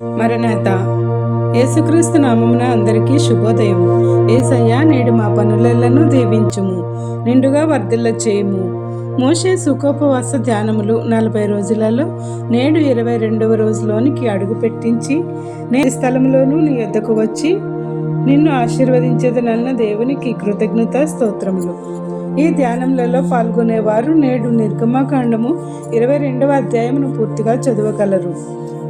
మరణాత యేసుక్రీస్తు నామమున అందరికీ శుభోదయం ఏసయ్యా నేడు మా పనులెల్లను దీవించుము నిండుగా వర్ధిల్ల చేయము మోషే సుఖోపవాస ధ్యానములు నలభై రోజులలో నేడు ఇరవై రెండవ రోజులోనికి అడుగు పెట్టించి నే స్థలంలోనూ నీ వద్దకు వచ్చి నిన్ను ఆశీర్వదించేదనన్న దేవునికి కృతజ్ఞత స్తోత్రములు. ఈ ధ్యానములలో పాల్గొనేవారు నేడు నిర్గమాకాండము ఇరవై రెండవ అధ్యాయమును పూర్తిగా చదవగలరు.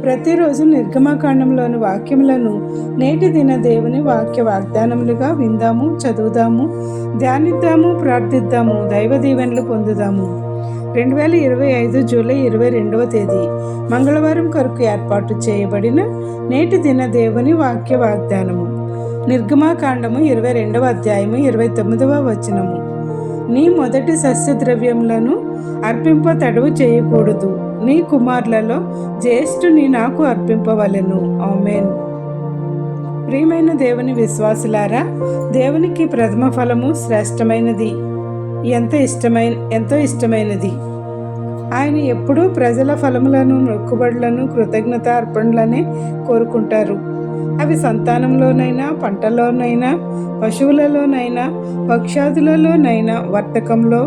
ప్రతిరోజు నిర్గమకాండంలోని వాక్యములను నేటి దిన దేవుని వాక్య వాగ్దానములుగా విందాము చదువుదాము ధ్యానిద్దాము ప్రార్థిద్దాము దైవ దీవెనలు పొందుదాము. రెండు వేల ఇరవై ఐదు జూలై ఇరవై రెండవ తేదీ మంగళవారం కొరకు ఏర్పాటు చేయబడిన నేటి దిన దేవుని వాక్య వాగ్దానము. నిర్గమాకాండము ఇరవై రెండవ అధ్యాయము ఇరవై తొమ్మిదవ వచనము. నీ మొదటి సస్యద్రవ్యములను అర్పింప తడువు చేయకూడదు. నీ కుమారులలో జ్యేష్ఠుని నాకు అర్పింపవలెను. ఆమెన్. ప్రియమైన దేవుని విశ్వాసులారా దేవునికి ప్రథమ ఫలము శ్రేష్టమైనది. ఎంత ఇష్టమైన ఎంతో ఇష్టమైనది. ఆయన ఎప్పుడూ ప్రజల ఫలములను మొక్కుబడులను కృతజ్ఞత అర్పణలనే కోరుకుంటారు. అవి సంతానంలోనైనా పంటలోనైనా పశువులలోనైనా పక్షాదులలోనైనా వర్తకంలో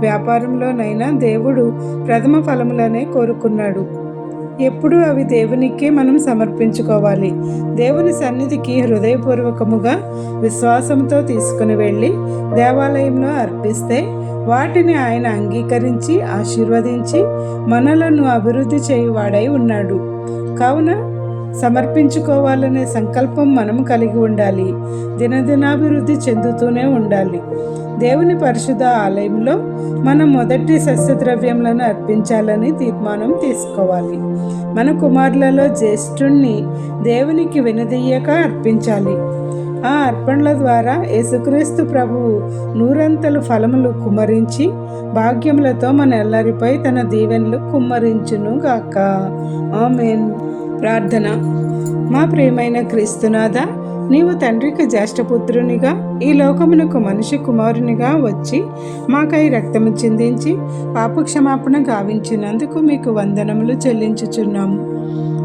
వ్యాపారంలోనైనా దేవుడు ప్రథమ ఫలములనే కోరుకున్నాడు. ఎప్పుడు అవి దేవునికే మనం సమర్పించుకోవాలి. దేవుని సన్నిధికి హృదయపూర్వకముగా విశ్వాసంతో తీసుకుని వెళ్ళి దేవాలయంలో అర్పిస్తే వాటిని ఆయన అంగీకరించి ఆశీర్వదించి మనలను అభివృద్ధి చేయువాడై ఉన్నాడు. కావున సమర్పించుకోవాలనే సంకల్పం మనం కలిగి ఉండాలి. దినదినాభివృద్ధి చెందుతూనే ఉండాలి. దేవుని పరిశుద్ధ ఆలయంలో మనం మొదటి సస్యద్రవ్యములను అర్పించాలని తీర్మానం తీసుకోవాలి. మన కుమారులలో జ్యేష్ఠుణ్ణి దేవునికి వినదీయక అర్పించాలి. ఆ అర్పణల ద్వారా యేసుక్రీస్తు ప్రభువు నూరంతలు ఫలములు కుమ్మరించి భాగ్యములతో మన ఎల్లరిపై తన దీవెనలు కుమ్మరించును గాక. ఆమెన్. ప్రార్థన. మా ప్రియమైన క్రీస్తునాథ నీవు తండ్రికి జ్యేష్ఠపుత్రునిగా ఈ లోకమునకు మనిషి కుమారునిగా వచ్చి మాకై రక్తము చిందించి పాపక్షమాపణ గావించినందుకు మీకు వందనములు చెల్లించుచున్నాము.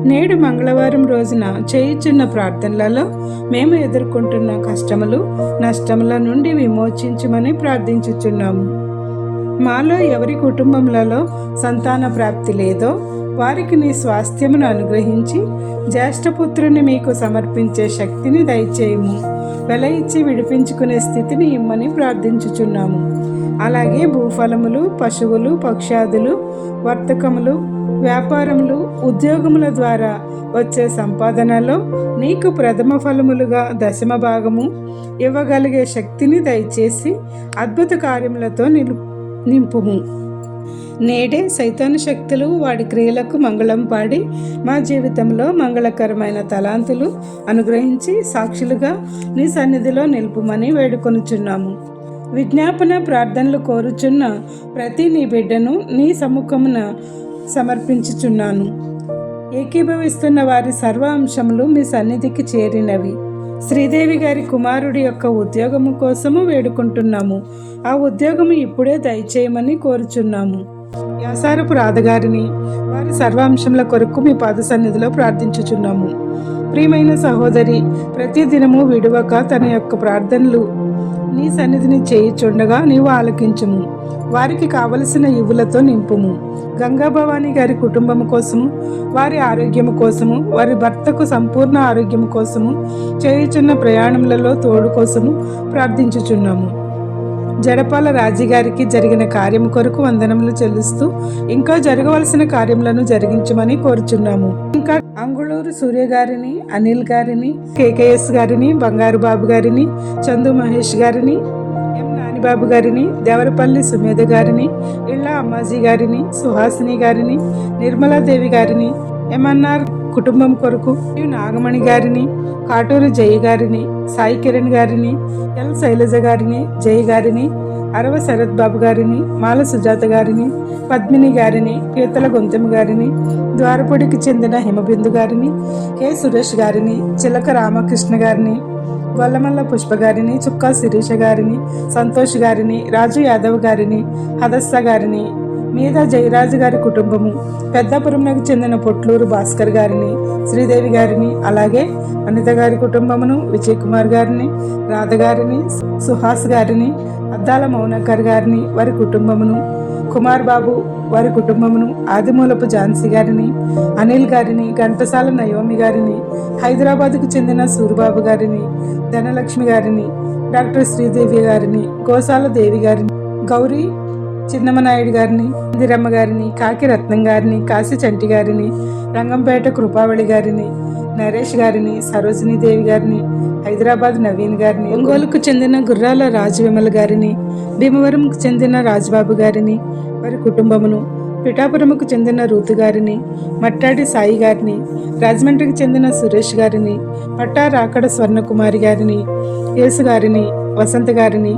నేడు మంగళవారం రోజున చేయుచున్న ప్రార్థనలలో మేము ఎదుర్కొంటున్న కష్టములు నష్టముల నుండి విమోచించమని ప్రార్థించుచున్నాము. మాలో ఎవరి కుటుంబములలో సంతాన ప్రాప్తి లేదో వారికి నీ స్వాస్థ్యమును అనుగ్రహించి జ్యేష్ఠపుత్రుని మీకు సమర్పించే శక్తిని దయచేయము. వెల ఇచ్చి విడిపించుకునే స్థితిని ఇమ్మని ప్రార్థించుచున్నాము. అలాగే భూఫలములు పశువులు పక్షాదులు వర్తకములు వ్యాపారములు ఉద్యోగముల ద్వారా వచ్చే సంపాదనలో నీకు ప్రథమ ఫలములుగా దశమ భాగము ఇవ్వగలిగే శక్తిని దయచేసి అద్భుత కార్యములతో నిలు నింపుము. నేడే సైతాన్ శక్తులు వాడి క్రియలకు మంగళం పాడి మా జీవితంలో మంగళకరమైన తలాంతులు అనుగ్రహించి సాక్షులుగా నీ సన్నిధిలో నిలుపుమని వేడుకొనుచున్నాము. విజ్ఞాపన ప్రార్థనలు కోరుచున్న ప్రతి నీ బిడ్డను నీ సముఖమున సమర్పించుచున్నాను. ఏకీభవిస్తున్న వారి సర్వ అంశములు మీ సన్నిధికి చేరినవి. శ్రీదేవి గారి కుమారుడి యొక్క ఉద్యోగము కోసము వేడుకుంటున్నాము. ఆ ఉద్యోగము ఇప్పుడే దయచేయమని కోరుచున్నాము. వ్యాసారపు రాధగారిని వారి సర్వాంశముల కొరకు మీ పాద సన్నిధిలో ప్రార్థించుచున్నాము. ప్రియమైన సహోదరి ప్రతి దినము విడువక తన యొక్క ప్రార్థనలు నీ సన్నిధిని చేయిచుండగా నీవు ఆలకించుము. వారికి కావలసిన ఇవులతో నింపుము. గంగా భవానీ గారి కుటుంబం కోసము వారి ఆరోగ్యము కోసము వారి భర్తకు సంపూర్ణ ఆరోగ్యం కోసము చేయుచున్న ప్రయాణములలో తోడు కోసము ప్రార్థించుచున్నాము. జడపాల రాజీగారికి జరిగిన కార్యం కొరకు వందనములు చెల్లిస్తూ ఇంకా జరగవలసిన కార్యములను జరిగించమని కోరుచున్నాము. ఇంకా అంగుళూరు సూర్య గారిని అనిల్ గారిని కేకేఎస్ గారిని బంగారు బాబు గారిని చందు మహేష్ గారిని ఎం నానిబాబు గారిని దేవరపల్లి సుమేధ గారిని ఇళ్ళ అమ్మాజీ గారిని సుహాసిని గారిని నిర్మలాదేవి గారిని ఎంఎన్ఆర్ కుటుంబం కొరకు నాగమణి గారిని కాటూరు జయ గారిని సాయి కిరణ్ గారిని ఎల్ శైలజ గారిని జయ గారిని అరవ శరత్ బాబు గారిని మాల సుజాత గారిని పద్మిని గారిని పీతల గొంతెమ్మ గారిని ద్వారపూడికి చెందిన హిమబిందు గారిని కె. సురేష్ గారిని చిలక రామకృష్ణ గారిని వల్లమల్ల పుష్ప గారిని చుక్కా శిరీష గారిని సంతోష్ గారిని రాజు యాదవ్ గారిని హదస్స గారిని మీద జయరాజు గారి కుటుంబము పెద్దపురంకు చెందిన పొట్లూరు భాస్కర్ గారిని శ్రీదేవి గారిని అలాగే అనిత గారి కుటుంబమును విజయ్ కుమార్ గారిని రాధ గారిని సుహాస్ గారిని అద్దాల మౌనకర్ గారిని వారి కుటుంబమును కుమార్ బాబు వారి కుటుంబమును ఆదిమూలపు ఝాన్సీ గారిని అనిల్ గారిని ఘంటసాల నయోమి గారిని హైదరాబాద్కు చెందిన సూరిబాబు గారిని ధనలక్ష్మి గారిని డాక్టర్ శ్రీదేవి గారిని గోసాల దేవి గారిని గౌరీ చిన్నమనాయుడు గారిని ఇందిరమ్మ గారిని కాకి రత్నం గారిని కాశీ చంటి గారిని రంగంపేట కృపావళి గారిని నరేష్ గారిని సరోజినీదేవి గారిని హైదరాబాద్ నవీన్ గారిని ఒంగోలుకు చెందిన గుర్రాల రాజవిమల గారిని భీమవరంకు చెందిన రాజబాబు గారిని వారి కుటుంబమును పిఠాపురముకు చెందిన రూతు గారిని మట్టాడి సాయి గారిని రాజమండ్రికి చెందిన సురేష్ గారిని పట్టా రాకడ స్వర్ణకుమారి గారిని యేసు గారిని వసంత గారిని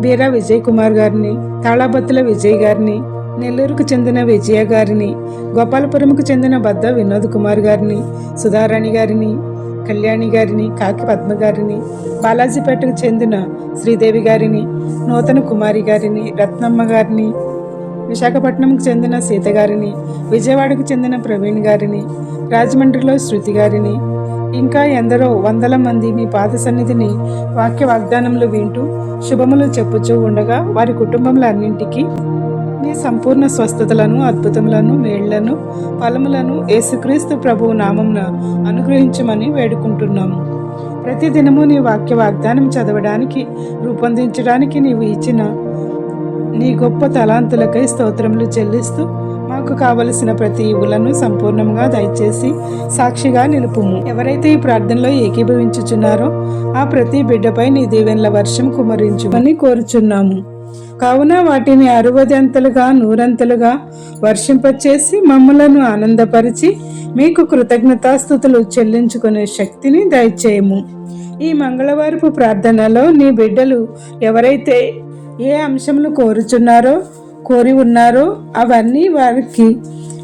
బీరా విజయ్ కుమార్ గారిని తాళాబత్తుల విజయ్ గారిని నెల్లూరుకు చెందిన విజయ గారిని గోపాలపురంకు చెందిన బద్ద వినోద్ కుమార్ గారిని సుధారాణి గారిని కళ్యాణి గారిని కాకి పద్మ గారిని బాలాజీపేటకు చెందిన శ్రీదేవి గారిని నూతన కుమారి గారిని రత్నమ్మ గారిని విశాఖపట్నంకు చెందిన సీత గారిని విజయవాడకు చెందిన ప్రవీణ్ గారిని రాజమండ్రిలో శృతి గారిని ఇంకా ఎందరో వందల మంది మీ పాద సన్నిధిని వాక్య వాగ్దానములు వింటూ శుభములు చెప్పుచూ ఉండగా వారి కుటుంబముల అన్నింటికి మీ సంపూర్ణ స్వస్థతలను అద్భుతములను మేళ్ళను ఫలములను యేసుక్రీస్తు ప్రభువు నామంన అనుగ్రహించమని వేడుకుంటున్నాము. ప్రతి దినము నీ వాక్య వాగ్దానం చదవడానికి రూపొందించడానికి నీవు ఇచ్చిన నీ గొప్ప తలాంతులకై స్తోత్రములు చెల్లిస్తూ మాకు కావలసిన ప్రతి ఇవులను సంపూర్ణంగా దయచేసి సాక్షిగా నిలుపుము. ఎవరైతే ఈ ప్రార్థనలో ఏకీభవించుచున్నారో ఆ ప్రతి బిడ్డపై నీ దీవెనల వర్షం కుమరించుమని కోరుచున్నాము. కావున వాటిని అరవదంతలుగా నూరంతలుగా వర్షింపచేసి మమ్మలను ఆనందపరిచి మీకు కృతజ్ఞతాస్థుతులు చెల్లించుకునే శక్తిని దయచేయము. ఈ మంగళవారపు ప్రార్థనలో నీ బిడ్డలు ఎవరైతే ఏ అంశములు కోరుచున్నారో కోరి ఉన్నారో. అవన్నీ వారికి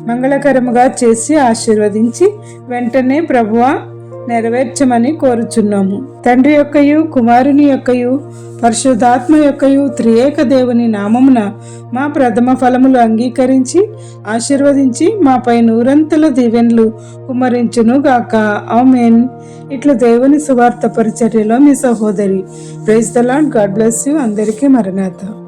మంగళకరముగా చేసి ఆశీర్వదించి వెంటనే ప్రభువ నెరవేర్చమని కోరుచున్నాము. తండ్రి యొక్కయు కుమారుని యొక్కయు పరిశుద్ధాత్మ యొక్కయు త్రియేక దేవుని నామమున మా ప్రథమ ఫలములు అంగీకరించి ఆశీర్వదించి మాపై నూరంతుల దీవెన్లు కుమరించును గాక. ఆమెన్. ఇట్లు దేవుని సువార్త పరిచర్యలో మీ సహోదరి praise the lord God bless you. అందరికీ మరణాతం.